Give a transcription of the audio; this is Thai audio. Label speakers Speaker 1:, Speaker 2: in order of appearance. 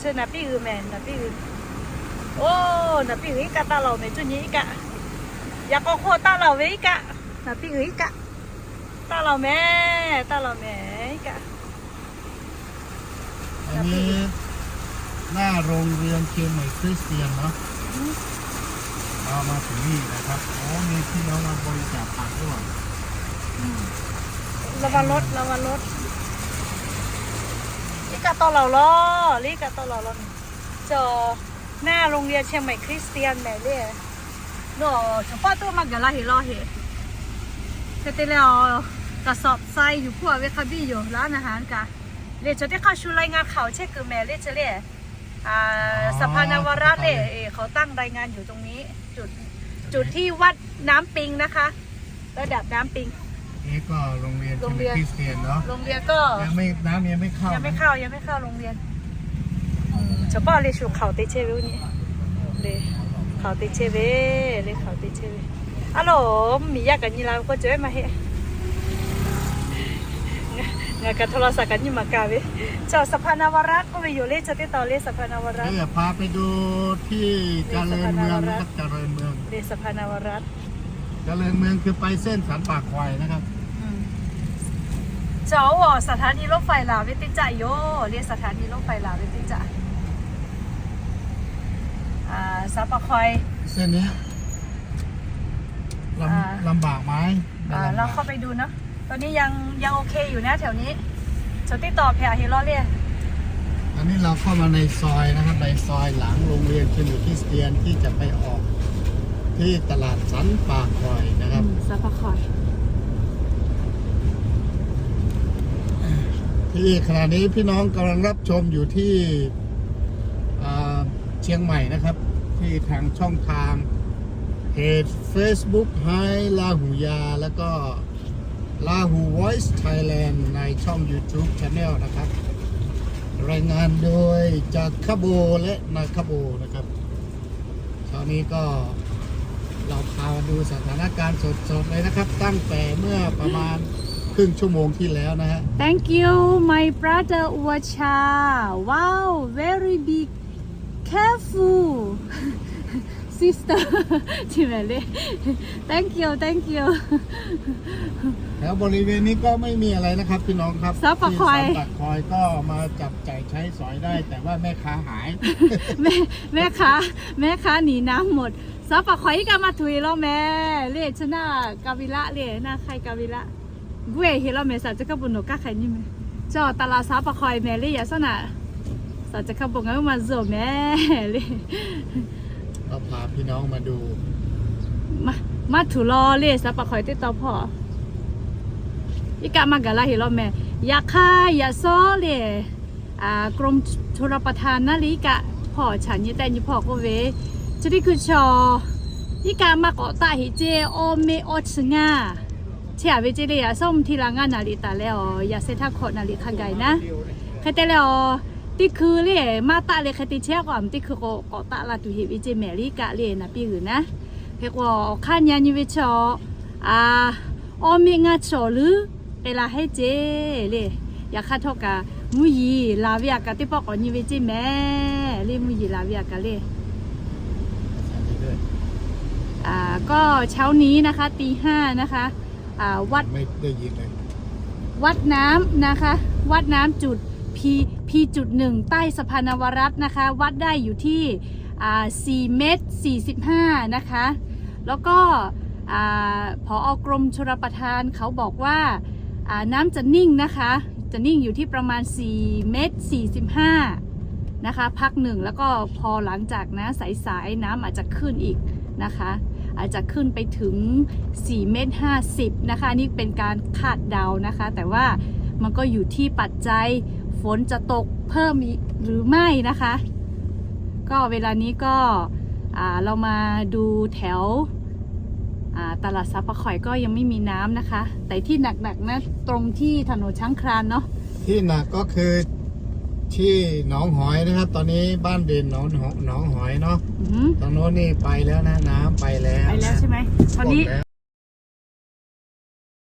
Speaker 1: 是哪边鱼咩？哪边鱼？哦，哪边鱼一个大老妹，就你一个，一个货大老妹一个，哪边鱼一个，大老妹，大老妹一个。
Speaker 2: อันนี้หน้าโรงเรียนเชียงใหม่คริสเตียนเนาะเรามาถึงนี่นะครับโอ้มีพี่น้องมาบริจาคผักด้วย
Speaker 1: ระวังรถระวังรถลิ กาตอเหล่าล้อลิกาตอเหล่าล้อจอหน้าโรงเรียนเชียงใหม่คริสเตียนแม่เลยโน่เฉพาะตัวมากะลาเฮลอเฮเสร็จแล้วกระสอบทรายอยู่พวกเวคาบี้อยู่ร้านอาหารกะเรียจะได้เข้าชูรายงานข่าวเช็คคือแม่เรียจะเรียอ่าสภานาวรัตน์เนี่ยเอ่อเขาตั้งรายงานอยู่ตรงนี้ จุดจุดที่วัดน้ำปิงนะคะ ระดับน้ำปิง
Speaker 2: นี่ก็โรงเรียน
Speaker 1: โร
Speaker 2: เชีย
Speaker 1: ง
Speaker 2: งให
Speaker 1: เรียน
Speaker 2: ม่คริสเตียนเนาะ
Speaker 1: โรงเรียนก็
Speaker 2: ยังไม่น้ำยังไม่เข้า
Speaker 1: ยังไม่
Speaker 2: นะ
Speaker 1: เข้ายังไม่เข้าโรงเรียนเฉพาะเลยชูเขาติเชวิวนี่เลยเขาติเชเวเลยเขาติเชเวอะโหลมียากกันยี่ลาก็เจอมาเฮงานกันโทรศัพท์กันยี่มากาเวเจ้าสะพานาวรัตน์ก็ไปอยู่เลยจะติดต่อเลยสะพานาวรัตน์
Speaker 2: เดี๋ยวพาไปดูที่เจริญเมืองนะครับเจริญเมือง
Speaker 1: เลยสะพานาวรัตน์
Speaker 2: เจริญเมืองคือไปเส้นสันป่าควายนะครับ
Speaker 1: อืมเจ้าอะสถานีรถไฟลาวเวติจ่าโยเรียกสถานีรถไฟลาวเวติจ่าอ่าซับปะคอย
Speaker 2: เส้นนี้ล
Speaker 1: อ่าำ
Speaker 2: ลำบากไหมไม่
Speaker 1: อ่า
Speaker 2: ลำบก
Speaker 1: เราเข้าไปดูเนาะตอนนี้ยังยังโอเคอยู่นะแถวนี้จะติดต่อแพรเฮลอเรีย
Speaker 2: อันนี้เราเข้ามาในซอยนะครับในซอยหลังโรงเรียนเชียงใหม่คริสเตียนที่จะไปออก ที่ตลาดสันป่าควายนะครับ
Speaker 1: ซับปะคอย
Speaker 2: ที่ขณะนี้พี่น้องกำลังรับชมอยู่ที่อ่าเชียงใหม่นะครับ ที่ทางช่องทางเพจ Facebook ไฮลาหูยา แล้วก็ลาหู Voice Thailand ในช่อง YouTube Channel นะครับ รายงานโดยจากคาโบและนาคาโบนะครับเช้านี้ก็ เราพามาดูสถานการณ์สดๆเลยนะครับ ตั้งแต่เมื่อประมาณครึ่งชั่วโมงที่แล้วนะฮะ
Speaker 1: thank you my brother Ucha wow very big careful sister ที่แม่เลย thank you thank you
Speaker 2: แถวบริเวณนี้ก็ไม่มีอะไรนะครับพี่น้องครับ
Speaker 1: ซับปะคอย
Speaker 2: ที่ซับปะคอยก็มาจับจ่ายใช้สอยได้ แต่ว่าแม่ค้าหาย
Speaker 1: แม่แม่ค้าแม่ค้าหนีน้ำหมดซับปะคอยก็มาถุยแล้วแม่เรียกชนะกาวิละเรียกหน้าใครกาวิละกูเอเห็นแล้วแม่สัจจะกบุญหนูก้าใครนี่แม่จอตลาดซับปะคอยแม่เรียกสนะสัจจะกบุญงั้นมาโซแม่เรีย ก็
Speaker 2: พาพี่น้องมาดู
Speaker 1: มามาถุรอเรียกซับปะคอยติดต่อพ่ออีกะมากะละเห็นแล้วแม่ยาค่าอยากซ้อเรียอ่ากรมชลประทานนาฬิกะพ่อฉันยี่แต่ยี่พ่อก็เว这里คือชออีกามาเก็ตาหิเจโอเมโอชงาเทียเวเจเลยส้มทีละงานนาฬิตาแล้วอย่าเซทักขอนาฬิคังไกนะแค่แต่แล้ว ติคือเลยมาตาเลยคติเชียก่อนติคือก็ก็ตาลาตุเหวิเจแมรี่กะเลยนะพี่หือนะเพกว่าข้านยานิวิชออ่าออมีงาชอหรือเอลาให้เจเลยอยากคาทอกะมุยลาเวียกะติปอกอนิเวเจแม่เลยมุยลาเวียกะเลยอ่าก็เช้านี้นะคะตีห้านะคะอ่าวัด
Speaker 2: ไม่ได้ยินเลย
Speaker 1: วัดน้ำนะคะ วัดน้ำจุดพีีจุดหนึ่งใต้สะพานนวรัตนะคะ วัดได้อยู่ที่ 4 เมตร 45 นะคะ แล้วก็ผออกรมชรประทานเขาบอกว่าน้ำจะนิ่งนะคะ จะนิ่งอยู่ที่ประมาณ 4 เมตร 45 นะคะ พักหนึ่งแล้วก็พอหลังจากนะสายๆน้ำอาจจะขึ้นอีกนะคะ อาจจะขึ้นไปถึง 4 เมตร 50 นะคะนี่เป็นการคาดเดานะคะ แต่ว่ามันก็อยู่ที่ปัจจัย ฝนจะตกเพิ่มอีกหรือไม่นะคะ ก็เวลานี้ก็อ่าเรามาดูแถวอ่าตลาดซับปะข่อยก็ยังไม่มีน้ำนะคะ แต่ที่หนักๆนะตรงที่ถนนช้างคลานเนาะ
Speaker 2: ที่หนักก็คือที่หนองหอยนะครับ ตอนนี้บ้านเด่นหนองหนองหอยเนาะ
Speaker 1: อื้อหือ
Speaker 2: ตรงโน้นนี่ไปแล้วนะน้ำไปแล้ว
Speaker 1: ไปแล้ว
Speaker 2: นะ
Speaker 1: ใช่ไหมตอนนี้
Speaker 2: หมดแล้ว